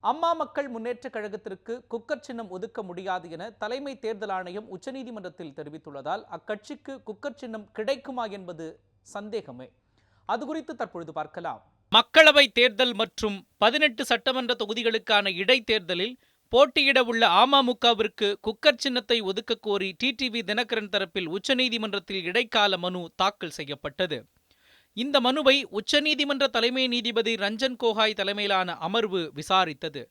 அம்மா மக்கள் முன்னேற்றக் கழகத்திற்கு குக்கர் சின்னம் ஒதுக்க முடியாது என தலைமை தேர்தல் ஆணையம் உச்சநீதிமன்றத்தில் தெரிவித்துள்ளதால் அக்கட்சிக்கு குக்கர் சின்னம் கிடைக்குமா என்பது சந்தேகமே. அது குறித்து தற்பொழுது பார்க்கலாம். மக்களவை தேர்தல் மற்றும் பதினெட்டு சட்டமன்ற தொகுதிகளுக்கான இடைத்தேர்தலில் போட்டியிட உள்ள அமமுகவிற்கு குக்கர் சின்னத்தை ஒதுக்க கோரி டிடிவி தினகரன் தரப்பில் உச்சநீதிமன்றத்தில் இடைக்கால மனு தாக்கல் செய்யப்பட்டது. இந்த மனுவை உச்சநீதிமன்ற தலைமை நீதிபதி ரஞ்சன் கோகாய் தலைமையிலான அமர்வு விசாரித்தது.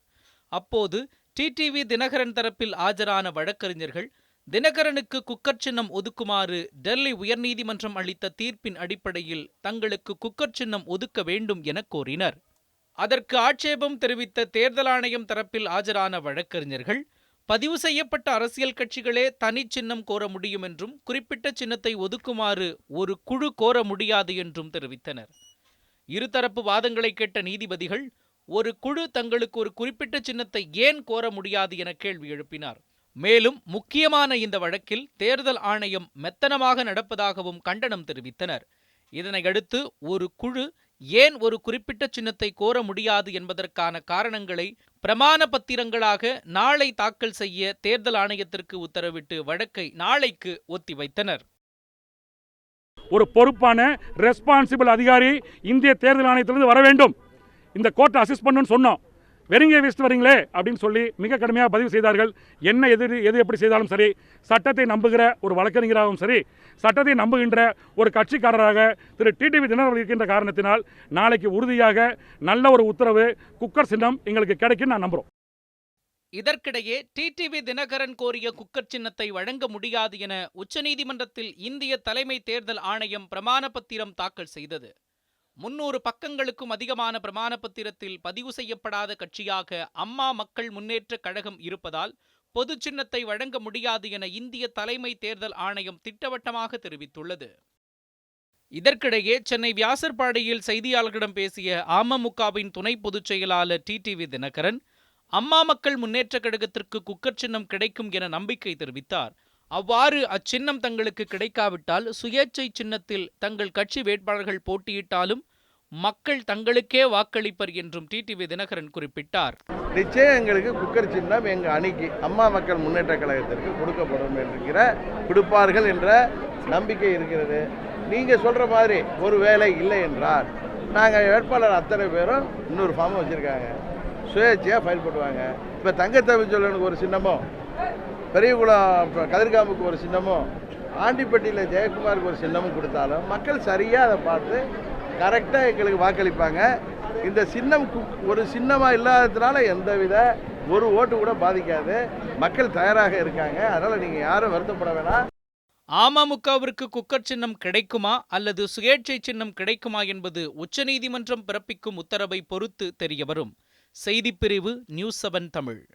அப்போது டிடிவி தினகரன் தரப்பில் ஆஜரான வழக்கறிஞர்கள் தினகரனுக்கு குக்கர் சின்னம் ஒதுக்குமாறு டெல்லி உயர்நீதிமன்றம் அளித்த தீர்ப்பின் அடிப்படையில் தங்களுக்கு குக்கர் சின்னம் ஒதுக்க வேண்டும் என கோரினர். அதற்கு ஆட்சேபம் தெரிவித்த தேர்தல் ஆணையம் தரப்பில் ஆஜரான வழக்கறிஞர்கள் பதிவு செய்யப்பட்ட அரசியல் கட்சிகளே தனி சின்னம் கோர முடியும் என்றும் குறிப்பிட்ட சின்னத்தை ஒதுக்குமாறு ஒரு குழு கோர முடியாது என்றும் தெரிவித்தனர். இருதரப்பு வாதங்களை கேட்ட நீதிபதிகள் ஒரு குழு தங்களுக்கு ஒரு குறிப்பிட்ட சின்னத்தை ஏன் கோர முடியாது என கேள்வி எழுப்பினார். மேலும் முக்கியமான இந்த வழக்கில் தேர்தல் ஆணையம் மெத்தனமாக நடப்பதாகவும் கண்டனம் தெரிவித்தனர். இதனையடுத்து ஒரு குழு ஏன் ஒரு குறிப்பிட்ட சின்னத்தை கோர முடியாது என்பதற்கான காரணங்களை பிரமாண பத்திரங்களாக நாளை தாக்கல் செய்ய தேர்தல் ஆணையத்திற்கு உத்தரவிட்டு வழக்கை நாளைக்கு ஒத்திவைத்தனர் ஒரு பொறுப்பான ரெஸ்பான்சிபிள் அதிகாரி இந்திய தேர்தல் ஆணையத்திலிருந்து வர வேண்டும். இந்த கோர்ட்டை அசிஸ்ட் பண்ணுன்னு சொன்னோம். வெறுங்க வீசிட்டு வரீங்களே அப்படின்னு சொல்லி மிக கடுமையாக பதிவு செய்தார்கள். என்ன எது எது எப்படி செய்தாலும் சரி சட்டத்தை நம்புகிற ஒரு வழக்கறிஞராகவும் சரி சட்டத்தை நம்புகின்ற ஒரு கட்சிக்காரராக திரு டிடிவி தினகரன் இருக்கின்ற காரணத்தினால் நாளைக்கு உறுதியாக நல்ல ஒரு உத்தரவு குக்கர் சின்னம் எங்களுக்கு கிடைக்கும் நான் நம்புகிறோம் இதற்கிடையே டிடிவி தினகரன் கோரிய குக்கர் சின்னத்தை வழங்க முடியாது என உச்சநீதிமன்றத்தில் இந்திய தலைமை தேர்தல் ஆணையம் பிரமாண பத்திரம் தாக்கல் செய்தது. முன்னூறு பக்கங்களுக்கும் அதிகமான பிரமாண பத்திரத்தில் பதிவு செய்யப்படாத கட்சியாக அம்மா மக்கள் முன்னேற்றக் கழகம் இருப்பதால் பொது சின்னத்தை வழங்க முடியாது என இந்திய தலைமை தேர்தல் ஆணையம் திட்டவட்டமாக தெரிவித்துள்ளது. இதற்கிடையே சென்னை வியாசர்பாடியில் செய்தியாளர்களிடம் பேசிய அமமுகவின் துணை பொதுச் செயலாளர் டிடிவி தினகரன் அம்மா மக்கள் முன்னேற்றக் கழகத்திற்கு குக்கர் சின்னம் கிடைக்கும் என நம்பிக்கை தெரிவித்தார். அவ்வாறு அச்சின்னம் தங்களுக்கு கிடைக்காவிட்டால் சுயேட்சை சின்னத்தில் தங்கள் கட்சி வேட்பாளர்கள் போட்டியிட்டாலும் மக்கள் தங்களுக்கே வாக்களிப்பர் என்றும் டிடிவி தினகரன் குறிப்பிட்டார். நிச்சயம் எங்களுக்கு குக்கர் சின்னம் எங்கள் அணிக்கு அம்மா மக்கள் முன்னேற்ற கழகத்திற்கு கொடுக்கப்படும் என்கிற கொடுப்பார்கள் என்ற நம்பிக்கை இருக்கிறது. நீங்கள் சொல்கிற மாதிரி ஒரு வேலை இல்லை என்றால் நாங்கள் வேட்பாளர் அத்தனை பேரும் இன்னொரு ஃபார்ம் வச்சுருக்காங்க. சுயேட்சையாக ஃபைல் பண்ணுவாங்க இப்போ தங்கத்தமிழ்ச்சொல்லனுக்கு ஒரு சின்னமும் பெரியகுளம் கதிர்காமுக்கு ஒரு சின்னமும் ஆண்டிப்பட்டியில் ஜெயக்குமாருக்கு ஒரு சின்னமும் கொடுத்தாலும் மக்கள் சரியாக அதை பார்த்து கரெக்டாக எங்களுக்கு வாக்களிப்பாங்க. இந்த சின்னம் கு- ஒரு சின்னமாக இல்லாததுனால எந்தவித ஒரு ஓட்டு கூட பாதிக்காது. மக்கள் தயாராக இருக்காங்க. அதனால் நீங்கள் யாரும் வருத்தப்பட வேணாம் அமமுகவிற்கு குக்கர் சின்னம் கிடைக்குமா? அல்லது சுயேட்சை சின்னம் கிடைக்குமா என்பது உச்சநீதிமன்றம் பிறப்பிக்கும் உத்தரவை பொறுத்து தெரியவரும். செய்திப்பிரிவு நியூஸ் செவன் தமிழ்.